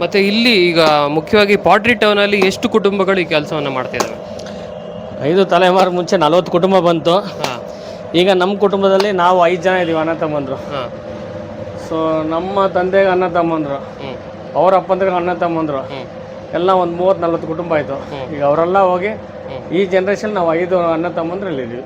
ಮತ್ತೆ ಇಲ್ಲಿ ಈಗ ಮುಖ್ಯವಾಗಿ ಪಾಟ್ರಿ ಟೌನಲ್ಲಿ ಎಷ್ಟು ಕುಟುಂಬಗಳು ಈ ಕೆಲಸವನ್ನು ಮಾಡ್ತಾ ಇದಾವೆ? ಐದು ತಲೆಮಾರು ಮುಂಚೆ ನಲವತ್ತು ಕುಟುಂಬ ಬಂತು. ಈಗ ನಮ್ಮ ಕುಟುಂಬದಲ್ಲಿ ನಾವು ಐದು ಜನ ಇದ್ದೀವಿ ಅಣ್ಣ ತಮ್ಮಂದರು. ಸೊ ನಮ್ಮ ತಂದೆಗೆ ಅಣ್ಣ ತಮ್ಮಂದರು. ಅವ್ರ ಅಪ್ಪಂದ್ರಿಗೆ ಅಣ್ಣ ತಮ್ಮಂದರು. ಎಲ್ಲ ಒಂದು ಮೂವತ್ತು ನಲ್ವತ್ತು ಕುಟುಂಬ ಆಯಿತು. ಈಗ ಅವರೆಲ್ಲ ಹೋಗಿ ಈ ಜನ್ರೇಷನ್ ನಾವು ಐದು ಅಣ್ಣ ತಮ್ಮಂದ್ರು ಇಲ್ಲಿದ್ದೀವಿ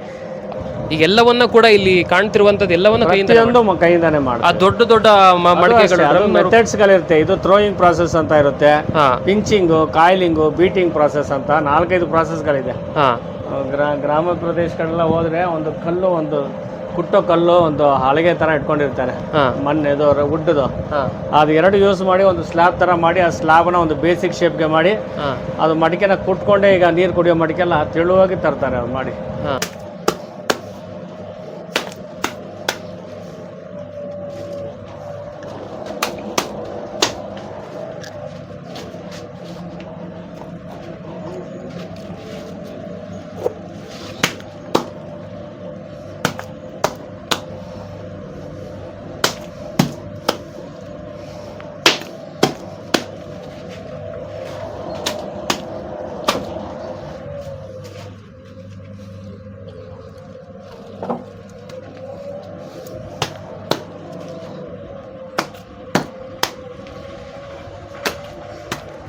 ಈಗ ಎಲ್ಲವನ್ನ ಕೂಡ ಇಲ್ಲಿ ಕಾಣ್ತಿರುವಂತದ್ದು ಎಲ್ಲವನ್ನ ಕೈಯಿಂದ ಪ್ರತಿಯೊಂದು ಮ- ಕೈಯಿಂದಾನೆ ಮಾಡಿ ಆ ದೊಡ್ಡ ದೊಡ್ಡ ಮ- ಮಡಿಕೆಗಳು ಮೆಥಡ್ಸ್ ಮೆಥಡ್ಸ್ಗಳಿರುತ್ತೆ ಇದು ಥ್ರೋಯಿಂಗ್ ಪ್ರಾಸೆಸ್ ಅಂತ ಇರುತ್ತೆ. Pinching pinching coiling beating process ಅಂತ ನಾಲ್ಕೈದು ಪ್ರಾಸೆಸ್ಗಳಿದೆ ಹಾ. ಗ್ರಾ ಗ್ರಾಮ ಪ್ರದೇಶಗಳೆಲ್ಲ ಹೋದ್ರೆ ಒಂದು ಕಲ್ಲು ಒಂದು ಕುಟ್ಟೋ ಕಲ್ಲು ಒಂದು ಹಲಗೆ ತರ ಇಟ್ಕೊಂಡಿರ್ತಾರೆ. ಹಾ. ಮಣ್ಣು ಇದು ವುಡ್ದು ಹಾ. ಅದು ಎರಡು ಯೂಸ್ ಮಾಡಿ ಒಂದು ಸ್ಲ್ಯಾಬ್ ತರ ಮಾಡಿ ಆ ಸ್ಲ್ಯಾಬ್ನ ಒಂದು ಬೇಸಿಕ್ ಶೇಪ್ಗೆ ಮಾಡಿ ಹಾ. ಅದು ಮಡಿಕೆನ ಕುಟ್ಕೊಂಡೆ ಈಗ ನೀರು ಕುಡಿಯೋ ಮಡಿಕೆಲ್ಲ ತೆಳುವಾಗಿ ತರ್ತಾರೆ ಅದು ಮಾಡಿ. ಹಾ.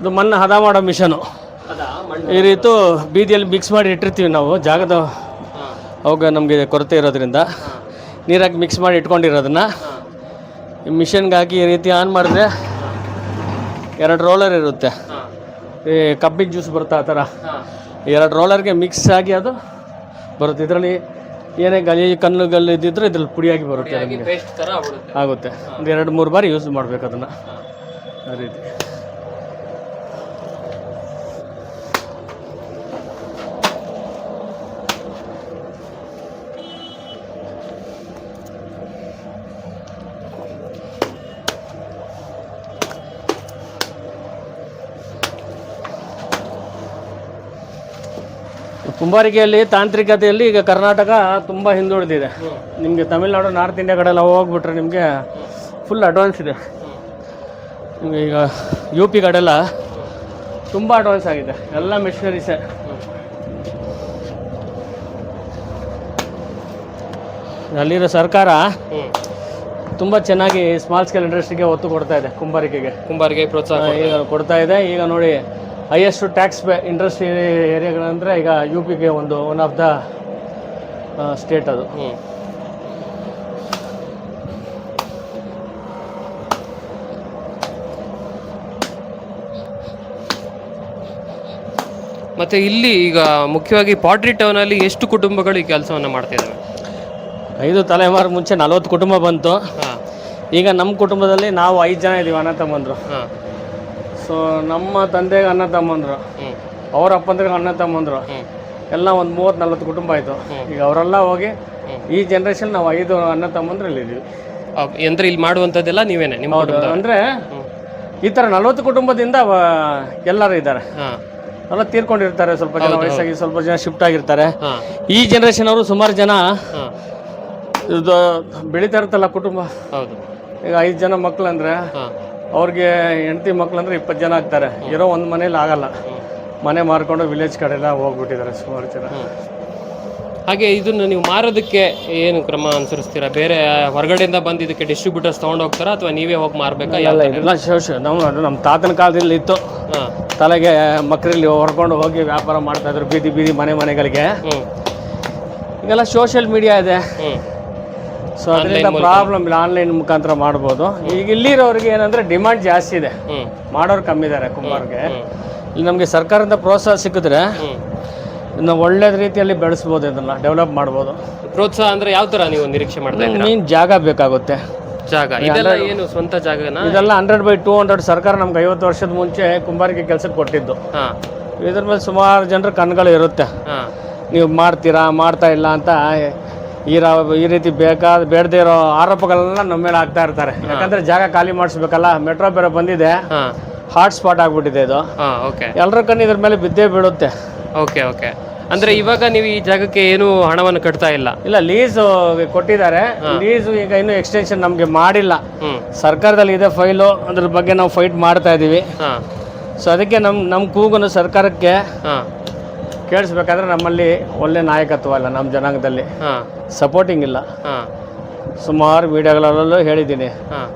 ಇದು ಮಣ್ಣು ಹದ ಮಾಡೋ ಮಿಷನು. ಈ ರೀತಿ ಬೀದಿಯಲ್ಲಿ ಮಿಕ್ಸ್ ಮಾಡಿ ಇಟ್ಟಿರ್ತೀವಿ ನಾವು ಜಾಗದ ಅವಾಗ ನಮಗೆ ಕೊರತೆ ಇರೋದ್ರಿಂದ. ನೀರಾಗಿ ಮಿಕ್ಸ್ ಮಾಡಿ ಇಟ್ಕೊಂಡಿರೋದನ್ನ. ಈ ಮಿಷನ್ಗಾಕಿ ಈ ರೀತಿ ಆನ್ ಮಾಡಿದ್ರೆ ಎರಡು ರೋಲರ್ ಇರುತ್ತೆ. ಈ ಕಬ್ಬಿನ ಜ್ಯೂಸ್ ಬರುತ್ತೆ ಆ ಥರ. ಎರಡು ರೋಲರ್ಗೆ ಮಿಕ್ಸ್ ಆಗಿ ಅದು ಬರುತ್ತೆ. ಇದರಲ್ಲಿ ಏನೇ ಗಲಿ ಕಲ್ಲು ಗಲ್ಲು ಇದ್ದಿದ್ರೆ ಇದ್ರಲ್ಲಿ ಪುಡಿಯಾಗಿ ಬರುತ್ತೆ ಆಗುತ್ತೆ. ಒಂದು ಎರಡು ಮೂರು ಬಾರಿ ಯೂಸ್ ಮಾಡ್ಬೇಕು ಅದನ್ನು. ಆ ರೀತಿ. ಕುಂಬಾರಿಕೆಯಲ್ಲಿ ತಾಂತ್ರಿಕತೆಯಲ್ಲಿ ಈಗ ಕರ್ನಾಟಕ ತುಂಬ ಹಿಂದುಳಿದಿದೆ. ನಿಮಗೆ ತಮಿಳ್ನಾಡು ನಾರ್ತ್ ಇಂಡಿಯಾ ಕಡೆ ಎಲ್ಲ ಹೋಗ್ಬಿಟ್ರೆ ನಿಮಗೆ ಫುಲ್ ಅಡ್ವಾನ್ಸ್ ಇದೆ. ನಿಮಗೆ ಈಗ ಯು ಪಿ ಕಡೆಲ್ಲ ತುಂಬ ಅಡ್ವಾನ್ಸ್ ಆಗಿದೆ. ಎಲ್ಲ ಮಿಷನರೀಸೇ ಅಲ್ಲಿರೋ ಸರ್ಕಾರ ತುಂಬ ಚೆನ್ನಾಗಿ ಸ್ಮಾಲ್ ಸ್ಕೇಲ್ ಇಂಡಸ್ಟ್ರಿಗೆ ಒತ್ತು ಕೊಡ್ತಾ ಇದೆ ಕುಂಬಾರಿಕೆಗೆ. ಕುಂಬಾರಿಕೆ ಪ್ರೋತ್ಸಾಹ ಈಗ ಕೊಡ್ತಾ ಇದೆ. ಈಗ ನೋಡಿ ಹೈಯೆಸ್ಟ್ ಟ್ಯಾಕ್ಸ್ ಇಂಡಸ್ಟ್ರಿ ಏರಿಯಾಗಳಂದರೆ ಈಗ ಯು ಪಿಗೆ ಒಂದು ಒನ್ ಆಫ್ ದ ಸ್ಟೇಟ್ ಅದು. ಮತ್ತು ಮತ್ತೆ ಇಲ್ಲಿ ಈಗ ಮುಖ್ಯವಾಗಿ ಪಾಟ್ರಿ ಟೌನಲ್ಲಿ ಅಲ್ಲಿ ಎಷ್ಟು ಕುಟುಂಬಗಳು ಈ ಕೆಲಸವನ್ನು ಮಾಡ್ತಿದ್ದಾವೆ ಐದು ತಲೆಮಾರು ಮುಂಚೆ ನಲವತ್ತು ಕುಟುಂಬ ಬಂತು. ಈಗ ನಮ್ಮ ಕುಟುಂಬದಲ್ಲಿ ನಾವು ಐದು ಜನ ಇದ್ದೀವಿ ಅಣ್ಣ ತಮ್ಮಂದರು. ಹಾ. ಸೊ ನಮ್ಮ ತಂದೆಗೆ ಅಣ್ಣ ತಮ್ಮಂದ್ರು. ಅವ್ರ ಅಪ್ಪಂದ್ರಿಗೆ ಅಣ್ಣ ತಮ್ಮಂದ್ರು. ಎಲ್ಲ ಒಂದು ಮೂವತ್ತು ನಲ್ವತ್ತು ಕುಟುಂಬ ಆಯಿತು. ಈಗ ಅವರೆಲ್ಲ ಹೋಗಿ ಈ ಜನ್ರೇಷನ್ ನಾವು ಐದು ಅಣ್ಣ ತಮ್ಮಂದ್ರು ಇಲ್ಲಿದ್ದೀವಿ ಆ, ಅಂದ್ರೆ ಇಲ್ಲಿ ಮಾಡುವಂಥದ್ದೆಲ್ಲ ನೀವೇನೆ ನಿಮ್ಮ ಅಂದರೆ ಈ ಥರ ನಲ್ವತ್ತು ಕುಟುಂಬದಿಂದ ಎಲ್ಲರೂ ಇದ್ದಾರೆ. ಎಲ್ಲ ತೀರ್ಕೊಂಡಿರ್ತಾರೆ. ಸ್ವಲ್ಪ ಜನ ವಯಸ್ಸಾಗಿ ಸ್ವಲ್ಪ ಜನ ಶಿಫ್ಟ್ ಆಗಿರ್ತಾರೆ. ಈ ಜನ್ರೇಷನ್ ಅವರು ಸುಮಾರು ಜನ ಬೆಳೀತಾ ಇರುತ್ತಲ್ಲ ಕುಟುಂಬ. ಈಗ ಐದು ಜನ ಮಕ್ಳು ಅಂದರೆ ಅವ್ರಿಗೆ ಹೆಂಡತಿ ಮಕ್ಳು ಅಂದರೆ ಇಪ್ಪತ್ತು ಜನ ಆಗ್ತಾರೆ. ಇರೋ ಒಂದು ಮನೇಲಿ ಆಗಲ್ಲ. ಮನೆ ಮಾರ್ಕೊಂಡು ವಿಲೇಜ್ ಕಡೆ ಎಲ್ಲ ಹೋಗ್ಬಿಟ್ಟಿದ್ದಾರೆ ಸುಮಾರು ಜನ. ಹಾಗೆ ಇದನ್ನು ನೀವು ಮಾರೋದಕ್ಕೆ ಏನು ಕ್ರಮ ಅನುಸರಿಸ್ತೀರಾ? ಬೇರೆ ಹೊರಗಡೆಯಿಂದ ಬಂದು ಇದಕ್ಕೆ ಡಿಸ್ಟ್ರಿಬ್ಯೂಟರ್ಸ್ ತಗೊಂಡು ಹೋಗ್ತಾರಾ ಅಥವಾ ನೀವೇ ಹೋಗಿ ಮಾರಬೇಕಾ? ಎಲ್ಲ ಇಲ್ಲ ಶೇಷ ನಮ್ಮ ನಮ್ಮ ತಾತನ ಕಾಲದಲ್ಲಿ ಇತ್ತು. ತಲೆಗೆ ಮಕ್ಕಳಲ್ಲಿ ಹೊರ್ಕೊಂಡು ಹೋಗಿ ವ್ಯಾಪಾರ ಮಾಡ್ತಾ ಇದ್ರು ಬೀದಿ ಬೀದಿ ಮನೆ ಮನೆಗಳಿಗೆ. ಈಗೆಲ್ಲ ಸೋಷಿಯಲ್ ಮೀಡಿಯಾ ಇದೆ. ಸೊ ಅದರಿಂದ ಪ್ರಾಬ್ಲಮ್ ಇಲ್ಲ ಆನ್ಲೈನ್ ಮುಖಾಂತರ ಮಾಡ್ಬೋದು. ಈಗ ಇಲ್ಲಿರೋರಿಗೆ ಏನಂದ್ರೆ ಡಿಮಾಂಡ್ ಜಾಸ್ತಿ ಇದೆ. ಮಾಡೋರು ಕಮ್ಮಿ ಇದ್ದಾರೆ ಕುಂಬಾರ್ಗೆ. ಇಲ್ಲಿ ನಮಗೆ ಸರ್ಕಾರದಿಂದ ಪ್ರೋತ್ಸಾಹ ಸಿಕ್ಕಿದ್ರೆ ಇನ್ನು ಒಳ್ಳೇದ ರೀತಿಯಲ್ಲಿ ಬೆಳೆಸ್ಬೋದು ಇದನ್ನ ಡೆವಲಪ್ ಮಾಡ್ಬೋದು. ಪ್ರೋತ್ಸಾಹ ಅಂದ್ರೆ ಯಾವ ತರ ನೀವು ನಿರೀಕ್ಷೆ ಮಾಡ್ತಾ ಇದ್ದೀರಾ? ಮೀನ್ ಜಾಗ ಬೇಕಾಗುತ್ತೆ. ಜಾಗ. ಇದೆಲ್ಲ ಏನು ಸ್ವಂತ ಜಾಗನಾ? ಇದೆಲ್ಲ ಹಂಡ್ರೆಡ್ ಬೈ ಟೂ ಹಂಡ್ರೆಡ್ ಸರ್ಕಾರ ನಮ್ಗೆ ಐವತ್ತು ವರ್ಷದ ಮುಂಚೆ ಕುಂಬಾರಿಗೆ ಕೆಲಸಕ್ಕೆ ಕೊಟ್ಟಿದ್ದು. ಇದ್ರ ಮೇಲೆ ಸುಮಾರು ಜನರ ಕಣ್ಗಳು ಇರುತ್ತೆ. ನೀವು ಮಾಡ್ತೀರಾ ಮಾಡ್ತಾ ಇಲ್ಲ ಅಂತ ಈ ರಾ- ಈ ರೀತಿ ಬೇಕಾದ ಬೇಡದೇ ಇರೋ ಆರೋಪಗಳನ್ನ ನಮ್ಮ ಮೇಲೆ ಆಗ್ತಾ ಇರ್ತಾರೆ ಯಾಕಂದ್ರೆ ಜಾಗ ಖಾಲಿ ಮಾಡಿಸ್ಬೇಕಲ್ಲ ಮೆಟ್ರೋ ಬೇರೆ ಬಂದಿದೆ. ಹಾಟ್ ಸ್ಪಾಟ್ ಆಗ್ಬಿಟ್ಟಿದೆ ಇದು. ಎಲ್ಲರ ಕಣ್ಣು ಇದ್ರ ಮೇಲೆ ಬಿದ್ದೇ ಬೀಳುತ್ತೆ. ಓಕೆ ಓಕೆ ಅಂದ್ರೆ ಇವಾಗ ನೀವು ಈ ಜಾಗಕ್ಕೆ ಏನು ಹಣವನ್ನು ಕಟ್ತಾ ಇಲ್ಲ? ಇಲ್ಲ ಲೀಸ್ ಕೊಟ್ಟಿದ್ದಾರೆ. ಲೀಸ್ ಈಗ ಇನ್ನು ಎಕ್ಸ್ಟೆನ್ಷನ್ ನಮ್ಗೆ ಮಾಡಿಲ್ಲ. ಸರ್ಕಾರದಲ್ಲಿ ಇದೆ ಫೈಲು ಅದ್ರ ಬಗ್ಗೆ ನಾವು ಫೈಟ್ ಮಾಡ್ತಾ ಇದೀವಿ. ಸೊ ಅದಕ್ಕೆ ನಮ್ ನಮ್ ಕೂಗನ್ನು ಸರ್ಕಾರಕ್ಕೆ ಕೇಳಿಸ್ಬೇಕಾದ್ರೆ ನಮ್ಮಲ್ಲಿ ಒಳ್ಳೆ ನಾಯಕತ್ವ ಇಲ್ಲ ನಮ್ಮ ಜನಾಂಗದಲ್ಲಿ. ಸಪೋರ್ಟಿಂಗ್ ಇಲ್ಲ. ಹಾ. ಸುಮಾರು ವಿಡಿಯೋಗಳಲ್ಲೂ ಹೇಳಿದ್ದೀನಿ.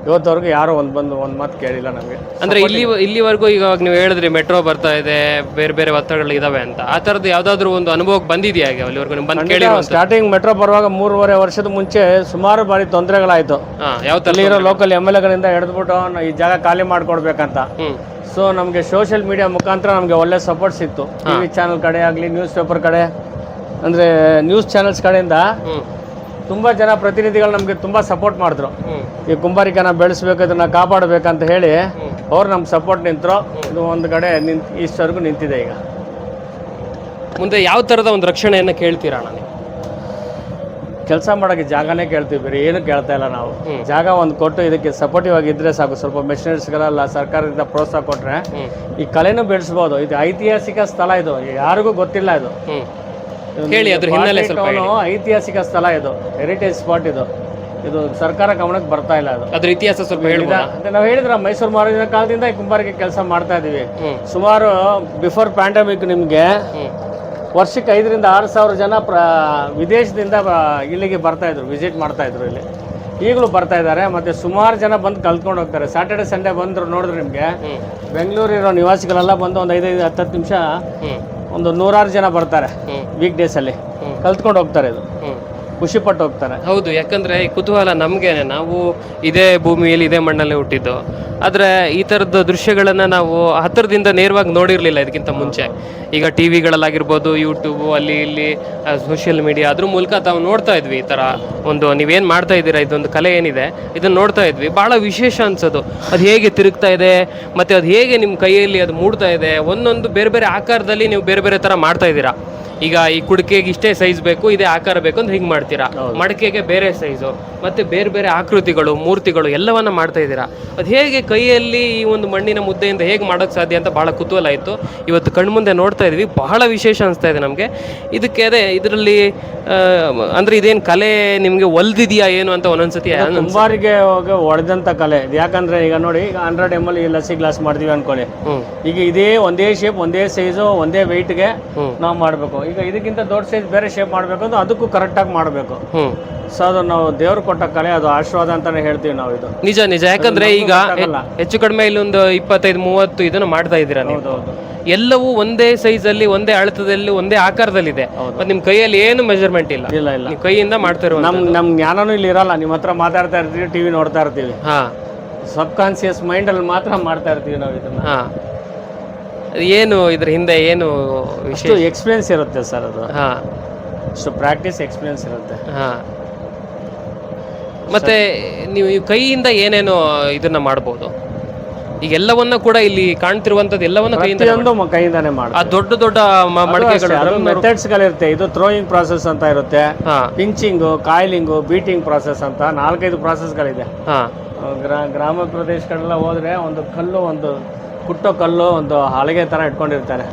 ಇವತ್ತವರೆಗೂ ಯಾರು ಒಂದು ಬಂದು ಒಂದು ಮಾತು ಕೇಳಿಲ್ಲ ನಮಗೆ. ಅಂದ್ರೆ ಇಲ್ಲಿ ಇಲ್ಲಿವರೆಗೂ ಈಗ ನೀವು ಹೇಳಿದ್ರಿ ಮೆಟ್ರೋ ಬರ್ತಾ ಇದೆ ಬೇರೆ ಬೇರೆ ಒತ್ತಡಗಳು ಇದಾವೆ ಅಂತ. ಆ ಥರದ್ದು ಯಾವ್ದಾದ್ರು ಒಂದು ಅನುಭವಕ್ಕೆ ಬಂದಿದೆಯಾ ಹಾಗೆ ಅಲ್ಲಿವರೆಗೂ ನಿಮ್ಗೆ ಬಂದು ಕೇಳಿ ಸ್ಟಾರ್ಟಿಂಗ್ ಮೆಟ್ರೋ ಬರುವಾಗ ಮೂರುವರೆ ವರ್ಷದ ಮುಂಚೆ ಸುಮಾರು ಬಾರಿ ತೊಂದರೆಗಳಾಯಿತು. ಯಾವ ಇರೋ ಲೋಕಲ್ ಎಂ ಎಲ್ ಎಗಳಿಂದ ಹಿಡಿದ್ಬಿಟ್ಟು ಈ ಜಾಗ ಖಾಲಿ ಮಾಡ್ಕೊಡ್ಬೇಕಂತ. ಸೊ ನಮಗೆ ಸೋಷಿಯಲ್ ಮೀಡಿಯಾ ಮುಖಾಂತರ ನಮಗೆ ಒಳ್ಳೆ ಸಪೋರ್ಟ್ ಸಿಕ್ತು. ಟಿ ವಿ ಚಾನಲ್ ಕಡೆ ಆಗಲಿ ನ್ಯೂಸ್ ಪೇಪರ್ ಕಡೆ ಅಂದರೆ ನ್ಯೂಸ್ ಚಾನೆಲ್ಸ್ ಕಡೆಯಿಂದ ತುಂಬ ಜನ ಪ್ರತಿನಿಧಿಗಳು ನಮಗೆ ತುಂಬ ಸಪೋರ್ಟ್ ಮಾಡಿದ್ರು. ಈ ಕುಂಬಾರಿಕನ ಬೆಳೆಸ್ಬೇಕು ಇದನ್ನ ಕಾಪಾಡಬೇಕಂತ ಹೇಳಿ. ಅವ್ರು ನಮ್ಮ ಸಪೋರ್ಟ್ ನಿಂತರು. ಇದು ಒಂದು ಕಡೆ ನಿಂತು ಇಷ್ಟವರೆಗೂ ನಿಂತಿದೆ ಈಗ. ಮುಂದೆ ಯಾವ ತರದ ಒಂದು ರಕ್ಷಣೆಯನ್ನು ಕೇಳ್ತೀರಾ ನಾನು ಕೆಲಸ ಮಾಡೋಕ್ಕೆ ಜಾಗನೇ ಕೇಳ್ತೀವಿ ಬೇರೆ ಏನು ಕೇಳ್ತಾ ಇಲ್ಲ ನಾವು. ಜಾಗ ಒಂದು ಕೊಟ್ಟು ಇದಕ್ಕೆ ಸಪೋರ್ಟಿವ್ ಆಗಿ ಇದ್ರೆ ಸಾಕು. ಸ್ವಲ್ಪ ಮೆಷಿನರಿಸ್ಗಳೆಲ್ಲ ಸರ್ಕಾರದಿಂದ ಪ್ರೋತ್ಸಾಹ ಕೊಟ್ಟರೆ ಈ ಕಲೆನೂ ಬೆಳೆಸ್ಬೋದು. ಇದು ಐತಿಹಾಸಿಕ ಸ್ಥಳ ಇದು. ಯಾರಿಗೂ ಗೊತ್ತಿಲ್ಲ ಇದು. ಹೇಳಿ ಅದ್ರ ಹಿನ್ನೆಲೆ ಸ್ವಲ್ಪ ಐತಿಹಾಸಿಕ ಸ್ಥಳ ಇದು ಹೆರಿಟೇಜ್ ಸ್ಪಾಟ್ ಇದು. ಇದು ಸರ್ಕಾರ ಗಮನಕ್ಕೆ ಬರ್ತಾ ಇಲ್ಲ ಅದು. ಅದ್ರ ಇತಿಹಾಸ ಸ್ವಲ್ಪ ಹೇಳ್ಬೋದಾ? ನಾವು ಹೇಳಿದ್ರ ಮೈಸೂರು ಮಹಾರಾಜನ ಕಾಲದಿಂದ ಈ ಕುಂಬಾರಿಗೆ ಕೆಲಸ ಮಾಡ್ತಾ ಇದೀವಿ. ಹ್ಮ್. ಸುಮಾರು ಬಿಫೋರ್ ಪ್ಯಾಂಡಮಿಕ್ ನಿಮಗೆ ಹ್ಮ್. ವರ್ಷಕ್ಕೆ ಐದರಿಂದ ಆರು ಸಾವಿರ ಜನ ಪ್ರ ವಿದೇಶದಿಂದ ಬ- ಇಲ್ಲಿಗೆ ಬರ್ತಾ ಇದ್ರು ವಿಸಿಟ್ ಮಾಡ್ತಾ ಇದ್ರು ಇಲ್ಲಿ. ಈಗಲೂ ಬರ್ತಾ ಇದ್ದಾರೆ ಮತ್ತೆ ಸುಮಾರು ಜನ ಬಂದು ಕಲ್ತ್ಕೊಂಡು ಹೋಗ್ತಾರೆ. ಸ್ಯಾಟರ್ಡೆ ಸಂಡೇ ಬಂದ್ರು ನೋಡಿದ್ರೆ ನಿಮಗೆ ಹ್ಮ್. ಬೆಂಗಳೂರಿರೋ ನಿವಾಸಿಗಳೆಲ್ಲ ಬಂದು ಒಂದು ಐದೈದು ಹತ್ತು ನಿಮಿಷ ಹ್ಮ್. ಒಂದು ನೂರಾರು ಜನ ಬರ್ತಾರೆ ವೀಕ್ ಡೇಸಲ್ಲಿ ಅಲ್ಲಿ. ಕಲ್ತ್ಕೊಂಡು ಹೋಗ್ತಾರೆ ಇದು. ಖುಷಿ ಪಟ್ಟು ಹೋಗ್ತಾರೆ. ಹೌದು, ಯಾಕಂದ್ರೆ ಈ ಕುತೂಹಲ ನಮ್ಗೇನೆ. ನಾವು ಇದೇ ಭೂಮಿಯಲ್ಲಿ ಇದೇ ಮಣ್ಣಲ್ಲಿ ಹುಟ್ಟಿದ್ದು. ಆದ್ರೆ ಈ ತರದ ದೃಶ್ಯಗಳನ್ನ ನಾವು ಹತ್ತಿರದಿಂದ ನೇರವಾಗಿ ನೋಡಿರ್ಲಿಲ್ಲ ಇದಕ್ಕಿಂತ ಮುಂಚೆ. ಈಗ ಟಿ ವಿಗಳಲ್ಲಾಗಿರ್ಬೋದು ಯೂಟ್ಯೂಬು ಅಲ್ಲಿ ಇಲ್ಲಿ ಸೋಷಿಯಲ್ ಮೀಡಿಯಾ ಅದ್ರ ಮೂಲಕ ತಾವು ನೋಡ್ತಾ ಇದ್ವಿ ಈ ತರ ಒಂದು, ನೀವೇನ್ ಮಾಡ್ತಾ ಇದ್ದೀರಾ? ಇದೊಂದು ಕಲೆ ಏನಿದೆ? ಇದನ್ನ ನೋಡ್ತಾ ಇದ್ವಿ. ಬಹಳ ವಿಶೇಷ ಅನ್ಸೋದು. ಅದು ಹೇಗೆ ತಿರುಗ್ತಾ ಇದೆ? ಮತ್ತೆ ಅದು ಹೇಗೆ ನಿಮ್ಮ ಕೈಯಲ್ಲಿ ಅದು ಮೂಡ್ತಾ ಇದೆ? ಒಂದೊಂದು ಬೇರೆ ಬೇರೆ ಆಕಾರದಲ್ಲಿ ನೀವು ಬೇರೆ ಬೇರೆ ತರ ಮಾಡ್ತಾ ಇದ್ದೀರಾ? ಈಗ ಈ ಕುಡಿಕೆಗೆ ಇಷ್ಟೇ ಸೈಜ್ ಬೇಕು ಇದೇ ಆಕಾರ ಬೇಕು ಅಂತ ಹಿಂಗೆ ಮಾಡ್ತೀರಾ? ಮಡಕೆಗೆ ಬೇರೆ ಸೈಜು ಮತ್ತೆ ಬೇರೆ ಬೇರೆ ಆಕೃತಿಗಳು ಮೂರ್ತಿಗಳು ಎಲ್ಲವನ್ನ ಮಾಡ್ತಾ ಇದ್ದೀರಾ? ಅದು ಹೇಗೆ ಕೈಯಲ್ಲಿ ಈ ಒಂದು ಮಣ್ಣಿನ ಮುದ್ದೆಯಿಂದ ಹೇಗೆ ಮಾಡೋಕ್ಕೆ ಸಾಧ್ಯ ಅಂತ ಬಹಳ ಕುತೂಹಲ ಇತ್ತು. ಇವತ್ತು ಕಣ್ಮುಂದೆ ನೋಡ್ತಾ ಇದ್ವಿ ಬಹಳ ವಿಶೇಷ ಅನಿಸ್ತಾ ಇದೆ ನಮಗೆ. ಇದಕ್ಕೆ ಅದೇ ಇದರಲ್ಲಿ ಅಂದ್ರೆ ಇದೇನು ಕಲೆ ನಿಮಗೆ ಒಲ್ದಿದೆಯಾ ಏನು ಅಂತ ಒಂದೊಂದ್ಸತಿ ಹೋಗಿ ಒಡೆದಂಥ ಕಲೆ. ಇದು ಯಾಕಂದ್ರೆ ಈಗ ನೋಡಿ ಈಗ ಹಂಡ್ರೆಡ್ ಎಂ ಎಲ್ ಈ ಲಸ್ಸಿ ಗ್ಲಾಸ್ ಮಾಡ್ತೀವಿ ಅನ್ಕೊಳ್ಳಿ. ಈಗ ಇದೇ ಒಂದೇ ಶೇಪ್ ಒಂದೇ ಸೈಜು ಒಂದೇ ವೆಯ್ಟ್ಗೆ. ನಾವು ಮಾಡಬೇಕು. ಈಗ ಇದಕ್ಕಿಂತ ದೊಡ್ಡ ಸೈಜ್ ಬೇರೆ ಶೇಪ್ ಮಾಡಬೇಕು ಅಂದ್ರೆ ಅದಕ್ಕೂ ಕರೆಕ್ಟಾಗಿ ಮಾಡಬೇಕು. ಹ್ಮ್. ಸೊ ಅದು ನಾವು ದೇವ್ರು ಕೊಟ್ಟ ಕಲೆ ಅದು ಆಶೀರ್ವಾದ ಅಂತಾನೆ ಹೇಳ್ತೀವಿ ನಾವು ಇದು. ನಿಜ ನಿಜ. ಯಾಕಂದ್ರೆ ಈಗ ಗೊತ್ತಾಗಲ್ಲ. ಹೆಚ್ಚು ಕಡಿಮೆ ಇಲ್ಲೊಂದು ಇಪ್ಪತ್ತೈದು ಮೂವತ್ತು ಇದನ್ನು ಮಾಡ್ತಾ ಇದ್ದೀರಾ ನೀವು? ಹೌದೌದು. ಎಲ್ಲವೂ ಒಂದೇ ಸೈಜ್ ಅಲ್ಲಿ ಒಂದೇ ಅಳತದಲ್ಲಿ ಒಂದೇ ಆಕಾರದಲ್ಲಿದೆ. ಮತ್ತೆ ನಿಮ್ ಕೈಯಲ್ಲಿ ಏನು ಮೆಜರ್ಮೆಂಟ್ ಇಲ್ಲ? ಇಲ್ಲ ಇಲ್ಲ. ನೀವು ಕೈಯಿಂದ ಮಾಡ್ತಾ ಇರುವ ನಮ್ ನಮ್ ಜ್ಞಾನನೂ ಇಲ್ಲಿ ಇರಲ್ಲ. ನಿಮ್ಮ ಹತ್ರ ಮಾತಾಡ್ತಾ ಇರ್ತೀವಿ ಟಿವಿ ನೋಡ್ತಾ ಇರ್ತೀವಿ. ಹಾ. ಸಬ್ ಕಾನ್ಸಿಯಸ್ ಮೈಂಡ್ ಅಲ್ಲಿ ಮಾತ್ರ ಮಾಡ್ತಾ ಇರ್ತೀವಿ ನಾವು ಇದನ್ನ. ಹಾ. ಏನು ಇದ್ರ ಹಿಂದೆ ಏನು ವಿಷಯ ಎಕ್ಸ್ಪೀರಿಯನ್ಸ್ ಇರುತ್ತೆ ಸರ್ ಅದು. ಹಾ. ಅಷ್ಟು ಪ್ರಾಕ್ಟೀಸ್ ಎಕ್ಸ್ಪೀರಿಯನ್ಸ್ ಇರುತ್ತೆ. ಹಾ. ಮತ್ತೆ ನೀವು ಈ ಕೈಯಿಂದ ಏನೇನು ಇದನ್ನ ಮಾಡ್ಬೋದು. ಈಗ ಎಲ್ಲವನ್ನ ಕೂಡ ಇಲ್ಲಿ ಕಾಣ್ತಿರುವಂತದ್ದು ಎಲ್ಲವನ್ನ ಕೈಯಿಂದ ಪ್ರತಿಯೊಂದು ಮ- ಕೈಯಿಂದಾನೇ ಆ ದೊಡ್ಡ ದೊಡ್ಡ ಮ- ಮಡಿಕೆಗಳು ಅದು ಮೆಥಡ್ಸ್ ಗಳಿರುತ್ತೆ. ಇದು ಥ್ರೋಯಿಂಗ್ ಪ್ರಾಸೆಸ್ ಅಂತ ಇರುತ್ತೆ. ಹಾ. ಪಿಂಚಿಂಗು ಕಾಯಿಲಿಂಗು ಬೀಟಿಂಗ್ ಪ್ರಾಸೆಸ್ ಅಂತ ನಾಲ್ಕೈದು ಪ್ರಾಸೆಸ್ಗಳಿದೆ ಹಾ. ಗ್ರಾ ಗ್ರಾಮ ಪ್ರದೇಶಗಳೆಲ್ಲ ಹೋದ್ರೆ ಒಂದು ಕಲ್ಲು ಒಂದು ಕುಟ್ಟೋ ಕಲ್ಲು ಒಂದು ಹಲಗೆ ತರ ಇಟ್ಕೊಂಡಿರ್ತಾರೆ.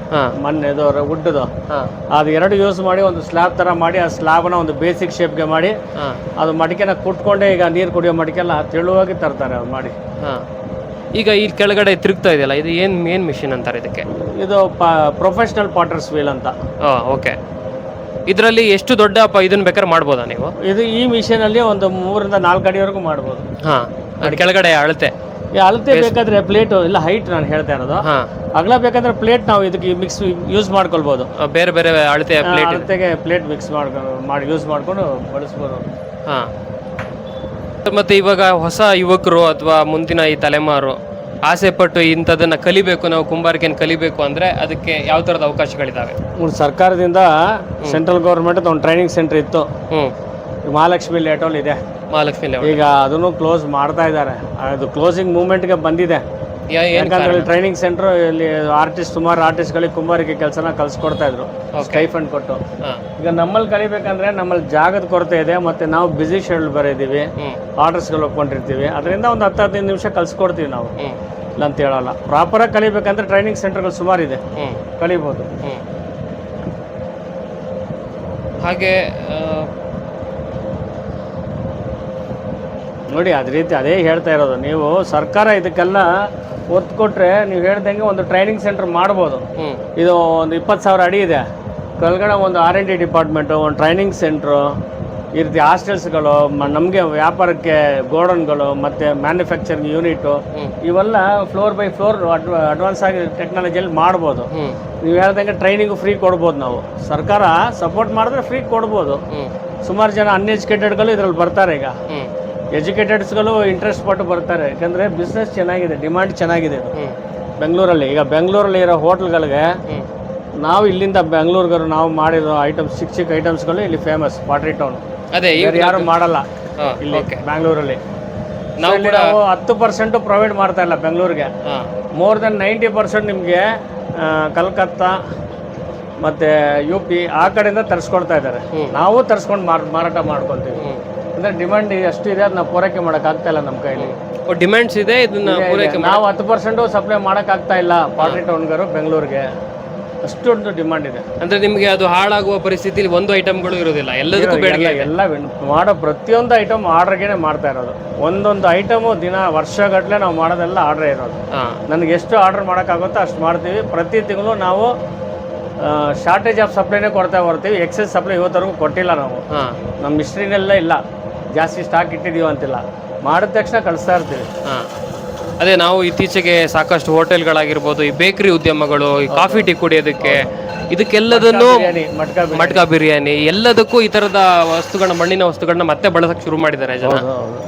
ಮಣ್ಣು ಇದು ಉಡ್ಡದು. ಹಾ. ಅದು ಎರಡು ಯೂಸ್ ಮಾಡಿ ಒಂದು ಸ್ಲ್ಯಾಬ್ ತರ ಮಾಡಿ ಆ ಸ್ಲ್ಯಾಬ್ನ ಒಂದು ಬೇಸಿಕ್ ಶೇಪ್ಗೆ ಮಾಡಿ ಅದು ಮಡಿಕೆನ ಕುಟ್ಕೊಂಡೆ ಈಗ ನೀರು ಕುಡಿಯೋ ಮಡಿಕೆಲ್ಲ ತೆಳುವಾಗಿ ತರ್ತಾರೆ ಅವ್ರು ಮಾಡಿ. ಈಗ ಈ ಕೆಳಗಡೆ ತಿರುಗ್ತಾ ಇದೆಯಲ್ಲ ಇದು ಏನು ಮೇನ್ ಮಿಷಿನ್ ಅಂತಾರೆ ಇದಕ್ಕೆ? ಇದು ಪ್ರೊಫೆಷನಲ್ ಪಾಟರ್ಸ್ ವೀಲ್ ಅಂತ. ಓಕೆ. ಇದರಲ್ಲಿ ಎಷ್ಟು ದೊಡ್ಡ ಇದನ್ನ ಬೇಕಾದ್ರೆ ಮಾಡ್ಬೋದಾ ನೀವು? ಇದು ಈ ಮಿಷಿನಲ್ಲಿ ಅಲ್ಲಿ ಒಂದು ಮೂರಿಂದ ನಾಲ್ಕು ಅಡಿವರೆಗೂ ಮಾಡ್ಬೋದು. ಹಾಂ ಅದ್ ಕೆಳಗಡೆ ಅಳತೆ. ಅಳತೆ ಬೇಕಾದ್ರೆ ಪ್ಲೇಟ್ ಇಲ್ಲ ಹೈಟ್ ನಾನು ಹೇಳ್ತಾ ಇರೋದು. ಅಗಲ ಬೇಕಾದ್ರೆ ಪ್ಲೇಟ್ ನಾವು ಇದಕ್ಕೆ ಮಿಕ್ಸ್ ಯೂಸ್ ಮಾಡ್ಕೊಳ್ಬಹುದು ಬೇರೆ ಬೇರೆ ಅಳತೆ ಪ್ಲೇಟ್ ಅಳತೆಗೆ ಪ್ಲೇಟ್ ಮಿಕ್ಸ್ ಮಾಡಿ ಯೂಸ್ ಮಾಡ್ಕೊಂಡು ಬಳಸ್ಬೋದು. ಹಾ. ಮತ್ತೆ ಇವಾಗ ಹೊಸ ಯುವಕರು ಅಥವಾ ಮುಂದಿನ ಈ ತಲೆಮಾರು ಆಸೆ ಪಟ್ಟು ಇಂಥದನ್ನ ಕಲಿಬೇಕು ನಾವು ಕುಂಬಾರಿಕೆಯನ್ನು ಕಲಿಬೇಕು ಅಂದ್ರೆ ಅದಕ್ಕೆ ಯಾವ ತರದ ಅವಕಾಶಗಳಿದಾವೆ? ಒಂದು ಸರ್ಕಾರದಿಂದ ಸೆಂಟ್ರಲ್ ಗೌರ್ಮೆಂಟ್ ಒಂದು ಟ್ರೈನಿಂಗ್ ಸೆಂಟರ್ ಇತ್ತು. ಹ್ಮ್. ಮಹಾಲಕ್ಷ್ಮಿ ಲೇಟೋಲ್ ಇದೆ. ಮಹಾಲಕ್ಷ್ಮಿ ಲೇಔಟ್. ಈಗ ಅದನ್ನು ಕ್ಲೋಸ್ ಮಾಡ್ತಾ ಇದ್ದಾರೆ. ಅದು ಕ್ಲೋಸಿಂಗ್ ಮೂಮೆಂಟ್ಗೆ ಬಂದಿದೆ. ಯಾ- ಏನ್ ಯಾಕಂದ್ರೆ ಟ್ರೈನಿಂಗ್ ಸೆಂಟರ್ ಇಲ್ಲಿ ಆರ್ಟಿಸ್ಟ್ ಸುಮಾರು ಆರ್ಟಿಸ್ಟ್ಗಳಿಗೆ ಕುಂಬಾರಿಕೆ ಕೆಲಸನ ಕಲ್ಸ್ಕೊಡ್ತಾ ಇದ್ರು. ಸ್ಟೈಫಂಡ್ ಕೊಟ್ಟು. ಹಾ. ಈಗ ನಮ್ಮಲ್ಲಿ ಕಲಿಬೇಕಂದ್ರೆ ನಮ್ಮಲ್ಲಿ ಜಾಗದ ಕೊರತೆ ಇದೆ ಮತ್ತೆ ನಾವು ಬ್ಯುಸಿ ಶೆಡ್ಯೂಲ್ ಬರೀತೀವಿ ಹ್ಮ್. ಆರ್ಡರ್ಸ್ಗಳು ಒಪ್ಕೊಂಡಿರ್ತೀವಿ. ಅದರಿಂದ ಒಂದು ಹತ್ತು ಹದಿನೈದು ನಿಮಿಷ ಕಲ್ಸ್ಕೊಡ್ತೀವಿ ನಾವು. ಹ್ಮ್. ಇಲ್ಲ ಅಂತ ಹೇಳಲ್ಲ. ಪ್ರಾಪರಾಗಿ ಕಲಿಬೇಕಂದ್ರೆ ಟ್ರೈನಿಂಗ್ ಸೆಂಟರ್ಗಳು ಸುಮಾರು ಇದೆ. ಹ್ಮ್. ಕಲಿಬೋದು. ಹ್ಮ್. ಹಾಗೆ ಆ, ನೋಡಿ ಅದೇ ರೀತಿ ಅದೇ ಹೇಳ್ತಾ ಇರೋದು. ನೀವು ಸರ್ಕಾರ ಇದಕ್ಕೆಲ್ಲ ಒತ್ತು ಕೊಟ್ಟರೆ ನೀವು ಹೇಳ್ದಂಗೆ ಒಂದು ಟ್ರೈನಿಂಗ್ ಸೆಂಟರ್ ಮಾಡ್ಬೋದು. ಇದು ಒಂದು ಇಪ್ಪತ್ತು ಸಾವಿರ ಅಡಿ ಇದೆ. ಕೆಳಗಡೆ ಒಂದು ಆರ್ ಎನ್ ಡಿ ಡಿಪಾರ್ಟ್ಮೆಂಟು ಒಂದು ಟ್ರೈನಿಂಗ್ ಸೆಂಟ್ರು ಈ ರೀತಿ ಹಾಸ್ಟೆಲ್ಸ್ಗಳು ನಮಗೆ ವ್ಯಾಪಾರಕ್ಕೆ ಗೋಡನ್ಗಳು ಮತ್ತು ಮ್ಯಾನುಫ್ಯಾಕ್ಚರಿಂಗ್ ಯೂನಿಟು ಇವೆಲ್ಲ ಫ್ಲೋರ್ ಬೈ ಫ್ಲೋರ್ ಅಡ್ವಾನ್ಸ್ ಆಗಿ ಟೆಕ್ನಾಲಜಿಯಲ್ಲಿ ಮಾಡ್ಬೋದು. ನೀವು ಹೇಳ್ದಂಗೆ ಟ್ರೈನಿಂಗು ಫ್ರೀ ಕೊಡ್ಬೋದು ನಾವು. ಸರ್ಕಾರ ಸಪೋರ್ಟ್ ಮಾಡಿದ್ರೆ ಫ್ರೀ ಕೊಡ್ಬೋದು. ಸುಮಾರು ಜನ ಅನ್ಎಜುಕೇಟೆಡ್ಗಳು ಇದ್ರಲ್ಲಿ ಬರ್ತಾರೆ ಈಗ. ಎಜುಕೇಟೆಡ್ಸ್ಗಳು ಇಂಟ್ರೆಸ್ಟ್ ಪಟ್ಟು ಬರ್ತಾರೆ. ಯಾಕಂದರೆ ಬಿಸ್ನೆಸ್ ಚೆನ್ನಾಗಿದೆ ಡಿಮ್ಯಾಂಡ್ ಚೆನ್ನಾಗಿದೆ ಇದು ಬೆಂಗಳೂರಲ್ಲಿ ಈಗ ಬೆಂಗಳೂರಲ್ಲಿ ಇರೋ ಹೋಟ್ಲ್ಗಳಿಗೆ ನಾವು ಇಲ್ಲಿಂದ ಬೆಂಗಳೂರಿಗೆ ನಾವು ಮಾಡಿರೋ ಐಟಮ್ಸ್ ಚಿಕ್ಕ ಚಿಕ್ಕ ಐಟಮ್ಸ್ಗಳು ಇಲ್ಲಿ ಫೇಮಸ್ ಪಾಟ್ರಿ ಟೌನ್ ಅದೇ ಯಾರು ಮಾಡಲ್ಲ ಇಲ್ಲಿ ಬೆಂಗಳೂರಲ್ಲಿ. ನಾವು ಹತ್ತು ಪರ್ಸೆಂಟು ಪ್ರೊವೈಡ್ ಮಾಡ್ತಾ ಇಲ್ಲ ಬೆಂಗಳೂರಿಗೆ. ಮೋರ್ ದೆನ್ ನೈಂಟಿ ಪರ್ಸೆಂಟ್ ನಿಮಗೆ ಕಲ್ಕತ್ತಾ ಮತ್ತು ಯು ಪಿ ಆ ಕಡೆಯಿಂದ ತರಿಸ್ಕೊಡ್ತಾ ಇದ್ದಾರೆ. ನಾವು ತರಿಸ್ಕೊಂಡು ಮಾರಾಟ ಮಾಡ್ಕೊತೀವಿ. ಅಂದರೆ ಡಿಮ್ಯಾಂಡ್ ಎಷ್ಟು ಇದೆ ಅದನ್ನ ಪೂರೈಕೆ ಮಾಡೋಕ್ಕಾಗ್ತಾ ಇಲ್ಲ ನಮ್ಮ ಕೈಲಿ. ಡಿಮ್ಯಾಂಡ್ಸ್ ಇದೆ ಇದನ್ನ ಪೂರೈಕೆ ನಾವು ಹತ್ತು ಪರ್ಸೆಂಟು ಸಪ್ಲೈ ಮಾಡೋಕ್ಕಾಗ್ತಾ ಇಲ್ಲ ಪಾಟ್ರಿ ಟೌನ್ಗರು ಬೆಂಗಳೂರಿಗೆ. ಅಷ್ಟೊಂದು ಡಿಮ್ಯಾಂಡ್ ಇದೆ. ಅಂದ್ರೆ ನಿಮಗೆ ಅದು ಹಾಳಾಗುವ ಪರಿಸ್ಥಿತಿಲಿ ಒಂದು ಐಟಮ್ಗಳು ಇರೋದಿಲ್ಲ ಎಲ್ಲದಕ್ಕೂ ಬೇಡಿಕೆ ಎಲ್ಲ ಮಾಡೋ ಪ್ರತಿಯೊಂದು ಐಟಮ್ ಆರ್ಡ್ರಿಗೆ ಮಾಡ್ತಾ ಇರೋದು. ಒಂದೊಂದು ಐಟಮು ದಿನ ವರ್ಷಗಟ್ಟಲೆ ನಾವು ಮಾಡೋದೆಲ್ಲ ಆರ್ಡರ್ ಇರೋದು. ನನಗೆ ಎಷ್ಟು ಆರ್ಡರ್ ಮಾಡೋಕ್ಕಾಗುತ್ತೋ ಅಷ್ಟು ಮಾಡ್ತೀವಿ. ಪ್ರತಿ ತಿಂಗಳು ನಾವು ಶಾರ್ಟೇಜ್ ಆಫ್ ಸಪ್ಲೈನೇ ಕೊಡ್ತಾ ಬರ್ತೀವಿ ಎಕ್ಸೆಸ್ ಸಪ್ಲೈ ಇವತ್ತವರೆಗೂ ಕೊಟ್ಟಿಲ್ಲ ನಾವು. ನಮ್ಮ ಹಿಸ್ಟ್ರಿನೆಲ್ಲ ಇಲ್ಲ. ಜಾಸ್ತಿ ಸ್ಟಾಕ್ ಇಟ್ಟಿದ್ದೀವಿ ಅಂತಿಲ್ಲ. ಮಾಡಿದ ತಕ್ಷಣ ಕಳಿಸ್ತಾ ಇರ್ತೀವಿ. ಹಾಂ. ಅದೇ ನಾವು ಇತ್ತೀಚೆಗೆ ಸಾಕಷ್ಟು ಹೋಟೆಲ್ಗಳಾಗಿರ್ಬೋದು ಈ ಬೇಕರಿ ಉದ್ಯಮಗಳು ಈ ಕಾಫಿ ಟೀ ಕುಡಿಯೋದಕ್ಕೆ ಇದಕ್ಕೆಲ್ಲದನ್ನು ಬಿರಿಯಾನಿ ಮಟ್ಕ ಬಿರಿಯಾನಿ. ಮಟ್ಕಾ ಬಿರಿಯಾನಿ ಎಲ್ಲದಕ್ಕೂ ಈ ಥರದ ವಸ್ತುಗಳನ್ನ ಮಣ್ಣಿನ ವಸ್ತುಗಳನ್ನ ಮತ್ತೆ ಬಳಸಕ್ಕೆ ಶುರು ಮಾಡಿದ್ದಾರೆ ಜನ. ಹೌದು, ಹೌದು.